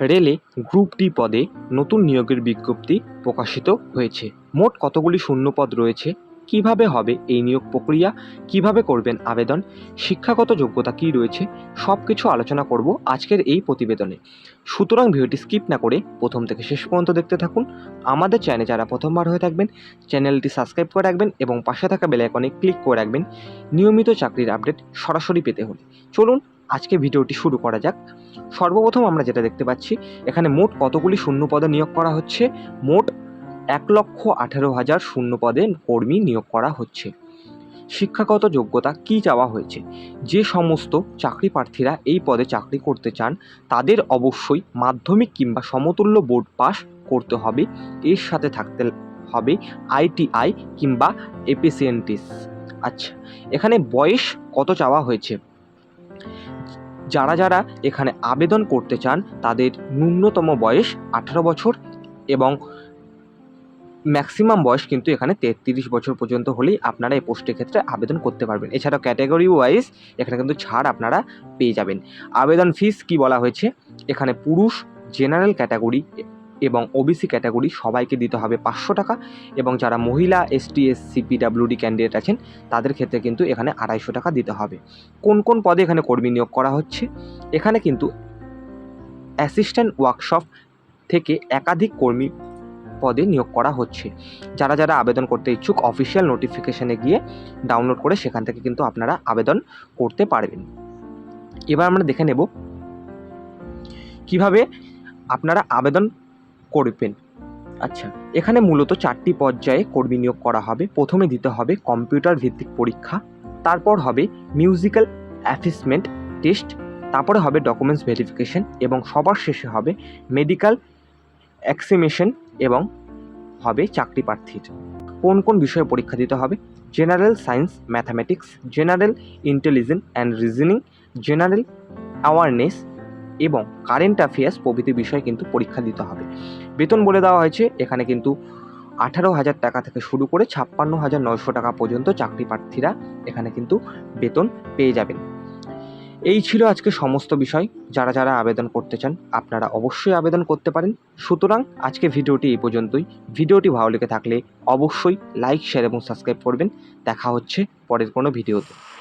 রেলে group D পদে নতুন নিয়োগের বিজ্ঞপ্তি প্রকাশিত হয়েছে। মোট কতগুলি শূন্যপদ রয়েছে? কীভাবে হবে এই নিয়োগ প্রক্রিয়া? কীভাবে করবেন আবেদন? শিক্ষাগত যোগ্যতা কী রয়েছে? সব কিছু আলোচনা করব আজকের এই প্রতিবেদনে। সুতরাং ভিডিওটি স্কিপ না করে প্রথম থেকে শেষ পর্যন্ত দেখতে থাকুন। আমাদের চ্যানেলে যারা প্রথমবার হয়ে থাকবেন, চ্যানেলটি সাবস্ক্রাইব করে রাখবেন এবং পাশে থাকা বেল আইকনে ক্লিক করে রাখবেন। নিয়মিত চাকরির আপডেট সরাসরি পেতে হলে। চলুন আজকে ভিডিওটি শুরু করা যাক। সর্বপ্রথম আমরা যেটা দেখতে পাচ্ছি, এখানে মোট কতগুলি শূন্য পদে নিয়োগ করা হচ্ছে? মোট এক লক্ষ আঠেরো হাজার শূন্য পদে কর্মী নিয়োগ করা হচ্ছে। শিক্ষাগত যোগ্যতা কি চাওয়া হয়েছে? যে সমস্ত চাকরি প্রার্থীরা এই পদে চাকরি করতে চান, তাদের অবশ্যই মাধ্যমিক কিংবা সমতুল্য বোর্ড পাস করতে হবে। এর সাথে থাকতে হবে আইটিআই কিংবা এপিসিএনটিস আচ্ছা এখানে বয়স কত চাওয়া হয়েছে? যারা যারা এখানে আবেদন করতে চান, তাদের ন্যূনতম বয়স আঠারো বছর এবং ম্যাক্সিমাম বয়স কিন্তু এখানে তেত্রিশ বছর পর্যন্ত হলেই আপনারা এই পোস্টের ক্ষেত্রে আবেদন করতে পারবেন। এছাড়াও ক্যাটাগরি ওয়াইজ এখানে কিন্তু ছাড় আপনারা পেয়ে যাবেন। আবেদন ফিস কি বলা হয়েছে? এখানে পুরুষ জেনারেল ক্যাটাগরি এবং ওবিসি ক্যাটাগরি সবাইকে দিতে হবে পাঁচশো টাকা এবং যারা মহিলা এসটি এসসি পিডাব্লিউডি ক্যান্ডিডেট আছেন, তাদের ক্ষেত্রে কিন্তু এখানে আড়াইশো টাকা দিতে হবে। কোন কোন পদে এখানে কর্মী নিয়োগ করা হচ্ছে? এখানে কিন্তু অ্যাসিস্ট্যান্ট ওয়ার্কশপ থেকে একাধিক কর্মী পদে নিয়োগ করা হচ্ছে। যারা যারা আবেদন করতে ইচ্ছুক অফিসিয়াল নোটিফিকেশানে গিয়ে ডাউনলোড করে সেখান থেকে কিন্তু আপনারা আবেদন করতে পারবেন। এবার আমরা দেখে নেব কীভাবে আপনারা আবেদন করবেন। আচ্ছা এখানে মূলত চারটি পর্যায়ে কর্মী নিয়োগ করা হবে। প্রথমে দিতে হবে কম্পিউটার ভিত্তিক পরীক্ষা, তারপর হবে মিউজিক্যাল অ্যাসেসমেন্ট টেস্ট, তারপরে হবে ডকুমেন্টস ভেরিফিকেশন এবং সবার শেষে হবে মেডিকেল এক্সিমিশন এবং হবে চাকরি প্রার্থীর। কোন কোন বিষয়ে পরীক্ষা দিতে হবে? General science, mathematics, general intelligence and reasoning, general awareness এবং কারেন্ট অ্যাফেয়ার্স প্রভৃতি বিষয়ে কিন্তু পরীক্ষা দিতে হবে। বেতন বলে দেওয়া হয়েছে, এখানে কিন্তু আঠারো হাজার টাকা থেকে শুরু করে ছাপ্পান্ন হাজার নয়শো টাকা পর্যন্ত চাকরি প্রার্থীরা এখানে কিন্তু বেতন পেয়ে যাবেন। এই ছিল আজকে সমস্ত বিষয়। যারা যারা আবেদন করতে চান, আপনারা অবশ্যই আবেদন করতে পারেন। সুতরাং আজকে ভিডিওটি এই পর্যন্তই। ভিডিওটি ভালো লেগে থাকলে অবশ্যই লাইক শেয়ার এবং সাবস্ক্রাইব করবেন। দেখা হচ্ছে পরের কোনো ভিডিওতে।